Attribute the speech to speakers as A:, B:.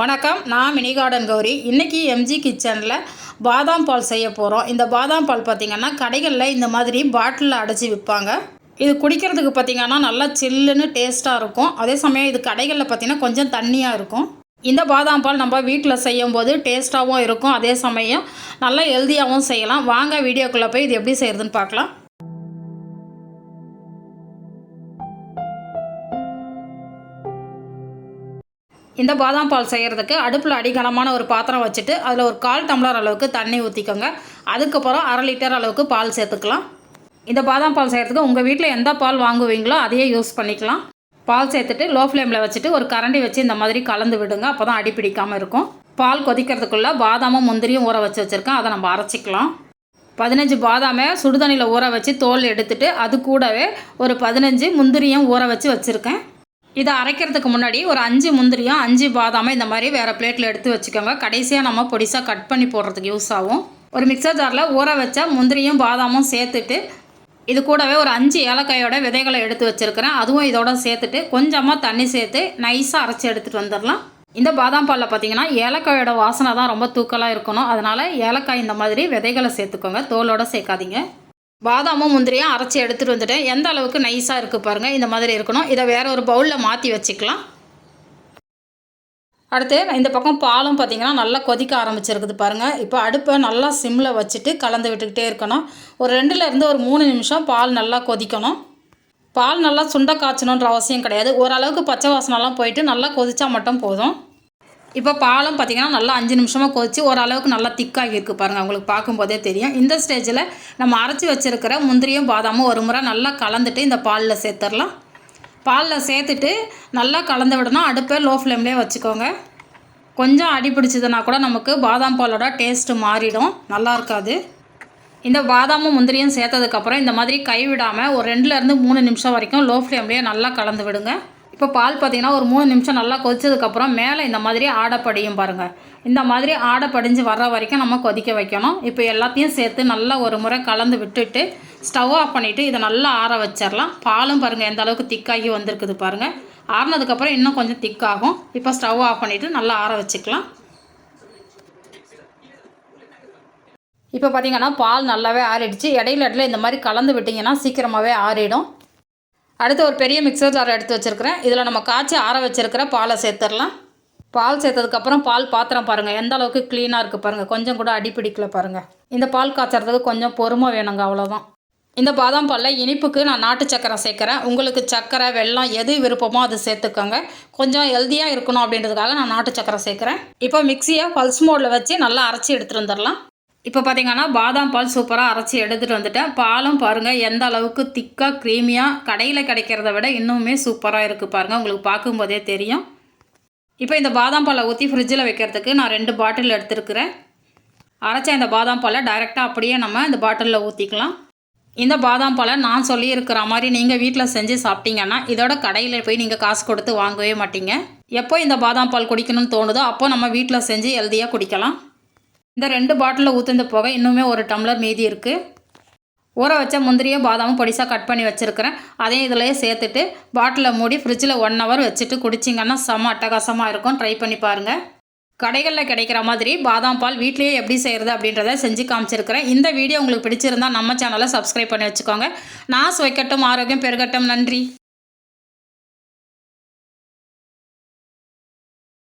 A: வணக்கம் நான் mini garden Gowri இன்றைக்கி எம்ஜி கிச்சனில் பாதாம் பால் செய்ய போகிறோம் இந்த பாதாம் பால் பார்த்திங்கன்னா கடைகளில் இந்த மாதிரி பாட்டிலில் அடைச்சி விற்பாங்க இது குடிக்கிறதுக்கு பார்த்திங்கன்னா நல்லா சில்லுன்னு டேஸ்ட்டாக இருக்கும். அதே சமயம் இது கடைகளில் பார்த்திங்கன்னா கொஞ்சம் தண்ணியாக இருக்கும். இந்த பாதாம் பால் நம்ம வீட்டில் செய்யும் போது டேஸ்ட்டாகவும் இருக்கும். அதே சமயம் நல்லா ஹெல்த்தியாகவும் செய்யலாம். வாங்க வீடியோக்குள்ளே போய் இது எப்படி செய்கிறதுன்னு பார்க்கலாம். இந்த பாதாம் பால் செய்கிறதுக்கு அடுப்பில் அடிகனமான ஒரு பாத்திரம் வச்சுட்டு அதில் ஒரு கால் டம்ளர் அளவுக்கு தண்ணி ஊற்றிக்கோங்க அதுக்கப்புறம் அரை லிட்டர் அளவுக்கு பால் சேர்த்துக்கலாம். இந்த பாதாம் பால் செய்கிறதுக்கு உங்கள் வீட்டில் எந்த பால் வாங்குவீங்களோ அதையே யூஸ் பண்ணிக்கலாம். பால் சேர்த்துட்டு லோ ஃப்ளேமில் வச்சுட்டு ஒரு கரண்டி வச்சு இந்த மாதிரி கலந்து விடுங்க. அப்போ தான் அடி பிடிக்காமல் இருக்கும். பால் கொதிக்கிறதுக்குள்ளே பாதாமும் முந்திரியும் ஊற வச்சு வச்சுருக்கேன். அதை நம்ம அரைச்சிக்கலாம். பதினஞ்சு பாதாமை சுடுதண்ணியில் ஊற வச்சு தோல் எடுத்துட்டு அது கூடவே ஒரு பதினஞ்சு முந்திரியும் ஊற வச்சு வச்சுருக்கேன். இதை அரைக்கிறதுக்கு முன்னாடி ஒரு அஞ்சு முந்திரியும் அஞ்சு பாதாமை இந்த மாதிரி வேறு பிளேட்டில் எடுத்து வச்சுக்கோங்க. கடைசியாக நம்ம பொடிசாக கட் பண்ணி போடுறதுக்கு யூஸ் ஆகும். ஒரு மிக்சர் ஜாரில் ஊற வச்ச முந்திரியும் பாதாமும் சேர்த்துட்டு இது கூடவே ஒரு அஞ்சு ஏலக்காயோட விதைகளை எடுத்து வச்சுருக்கிறேன். அதுவும் இதோட சேர்த்துட்டு கொஞ்சமாக தண்ணி சேர்த்து நைஸாக அரைச்சி எடுத்துகிட்டு வந்துடலாம். இந்த பாதாம் பாலில் பார்த்தீங்கன்னா ஏலக்காயோட வாசனை தான் ரொம்ப தூக்கலாக இருக்கணும். அதனால் ஏலக்காய் இந்த மாதிரி விதைகளை சேர்த்துக்கோங்க. தோலோடு சேர்க்காதீங்க. பாதாமும் முந்திரியும் அரைச்சி எடுத்துகிட்டு வந்துட்டேன். எந்த அளவுக்கு நைஸாக இருக்குது பாருங்கள் இந்த மாதிரி இருக்கணும். இதை வேறு ஒரு பவுலில் மாற்றி வச்சுக்கலாம். அடுத்து இந்த பக்கம் பாலும் பார்த்திங்கன்னா நல்லா கொதிக்க ஆரம்பிச்சிருக்குது பாருங்கள் இப்போ அடுப்பை நல்லா சிம்மில் வச்சுட்டு கலந்து விட்டுக்கிட்டே இருக்கணும். ஒரு ரெண்டுலேருந்து ஒரு மூணு நிமிஷம் பால் நல்லா கொதிக்கணும். பால் நல்லா சுண்ட காய்ச்சணுன்ற அவசியம் கிடையாது. ஓரளவுக்கு பச்சை வாசனெல்லாம் போயிட்டு நல்லா கொதித்தா மட்டும் போதும். இப்போ பாலும் பார்த்திங்கன்னா நல்லா அஞ்சு நிமிஷமாக கொதிச்சு ஓரளவுக்கு நல்லா திக்காகி இருக்குது பாருங்கள் அவங்களுக்கு பார்க்கும்போதே தெரியும். இந்த ஸ்டேஜில் நம்ம அரைச்சி வச்சுருக்கிற முந்திரியும் பாதாமும் ஒரு முறை நல்லா கலந்துட்டு இந்த பாலில் சேர்த்துடலாம். பாலில் சேர்த்துட்டு நல்லா கலந்து விடணும். அடுப்பை லோ ஃப்ளேம்லேயே வச்சுக்கோங்க. கொஞ்சம் அடி பிடிச்சதுன்னா கூட நமக்கு பாதாம் பாலோட டேஸ்ட்டு மாறிடும். நல்லா இருக்காது. இந்த பாதாமும் முந்திரியும் சேர்த்ததுக்கப்புறம் இந்த மாதிரி கைவிடாமல் ஒரு ரெண்டுலேருந்து மூணு நிமிஷம் வரைக்கும் லோ ஃப்ளேம்லேயே நல்லா கலந்து விடுங்க. இப்போ பால் பார்த்தீங்கன்னா ஒரு மூணு நிமிஷம் நல்லா கொதிச்சதுக்கப்புறம் மேலே இந்த மாதிரி ஆடை படியும் பாருங்கள் இந்த மாதிரி ஆடை படிஞ்சு வர்ற வரைக்கும் நம்ம கொதிக்க வைக்கணும். இப்போ எல்லாத்தையும் சேர்த்து நல்லா ஒரு முறை கலந்து விட்டுட்டு ஸ்டவ் ஆஃப் பண்ணிவிட்டு இதை நல்லா ஆற வச்சிடலாம். பாலும் பாருங்கள் எந்த அளவுக்கு திக்காகி வந்திருக்குது பாருங்கள் ஆறினதுக்கப்புறம் இன்னும் கொஞ்சம் திக்காகும். இப்போ ஸ்டவ் ஆஃப் பண்ணிவிட்டு நல்லா ஆற வச்சுக்கலாம். இப்போ பார்த்தீங்கன்னா பால் நல்லாவே ஆறிடுச்சு. இடையில இடையில இந்த மாதிரி கலந்து விட்டிங்கன்னா சீக்கிரமாகவே ஆறிடும். அடுத்து ஒரு பெரிய மிக்சர் ஜார் எடுத்து வச்சுருக்கிறேன். இதில் நம்ம காய்ச்சி ஆற வச்சுருக்கிற பாலை சேர்த்துடலாம். பால் சேர்த்ததுக்கப்புறம் பால் பாத்திரம் பாருங்கள் எந்த அளவுக்கு க்ளீனாக இருக்குது பாருங்கள் கொஞ்சம் கூட அடிப்பிடிக்கல பாருங்கள் இந்த பால் காய்ச்சறதுக்கு கொஞ்சம் பொறுமை வேணுங்க அவ்வளோதான் இந்த பாதாம் பாலில் இனிப்புக்கு நான் நாட்டு சக்கரை சேர்க்குறேன். உங்களுக்கு சக்கரை வெல்லம் எது விருப்பமோ அது சேர்த்துக்கோங்க. கொஞ்சம் ஹெல்த்தியாக இருக்கணும் அப்படின்றதுக்காக நான் நாட்டு சக்கரை சேர்க்குறேன். இப்போ மிக்சியை பல்ஸ் மோடில் வச்சு நல்லா அரைச்சி எடுத்துகிட்டு வந்துடலாம். இப்போ பார்த்தீங்கன்னா பாதாம் பால் சூப்பராக அரைச்சி எடுத்துகிட்டு வந்துட்டேன். பாலும் பாருங்கள் எந்த அளவுக்கு திக்காக க்ரீமியாக கடையில் கிடைக்கிறத விட இன்னுமே சூப்பராக இருக்குது பாருங்கள் உங்களுக்கு பார்க்கும்போதே தெரியும். இப்போ இந்த பாதாம் பாலை ஊற்றி ஃப்ரிட்ஜில் வைக்கிறதுக்கு நான் ரெண்டு பாட்டில் எடுத்துருக்கிறேன். அரைச்ச இந்த பாதாம் பாலை டைரெக்டாக அப்படியே நம்ம இந்த பாட்டிலில் ஊற்றிக்கலாம் இந்த பாதாம் பாலை நான் சொல்லியிருக்கிற மாதிரி நீங்கள் வீட்டில் செஞ்சு சாப்பிட்டீங்கன்னா இதோட கடையில் போய் நீங்கள் காசு கொடுத்து வாங்கவே மாட்டீங்க. எப்போ இந்த பாதாம் பால் குடிக்கணும்னு தோணுதோ அப்போ நம்ம வீட்டில் செஞ்சு ஹெல்த்தியாக குடிக்கலாம். இந்த ரெண்டு பாட்டிலில் ஊற்றுந்த போக இன்னுமே ஒரு டம்ளர் மீதி இருக்குது ஊற வச்ச முந்திரியும் பாதாமும் பொடிசாக கட் பண்ணி வச்சுருக்கிறேன். அதையும் இதிலேயே சேர்த்துட்டு பாட்டிலில் மூடி ஃப்ரிட்ஜில் ஒன் ஹவர் வச்சுட்டு குடிச்சிங்கன்னா செம அட்டகாசமாக இருக்கும். ட்ரை பண்ணி பாருங்கள் கடைகளில் கிடைக்கிற மாதிரி பாதாம் பால் வீட்லேயே எப்படி செய்கிறது அப்படின்றத செஞ்சு காமிச்சிருக்கிறேன். இந்த வீடியோ உங்களுக்கு பிடிச்சிருந்தா நம்ம சேனலை சப்ஸ்கிரைப் பண்ணி வச்சுக்கோங்க. நான் சுவைக்கட்டும் ஆரோக்கியம் பெருகட்டும். நன்றி.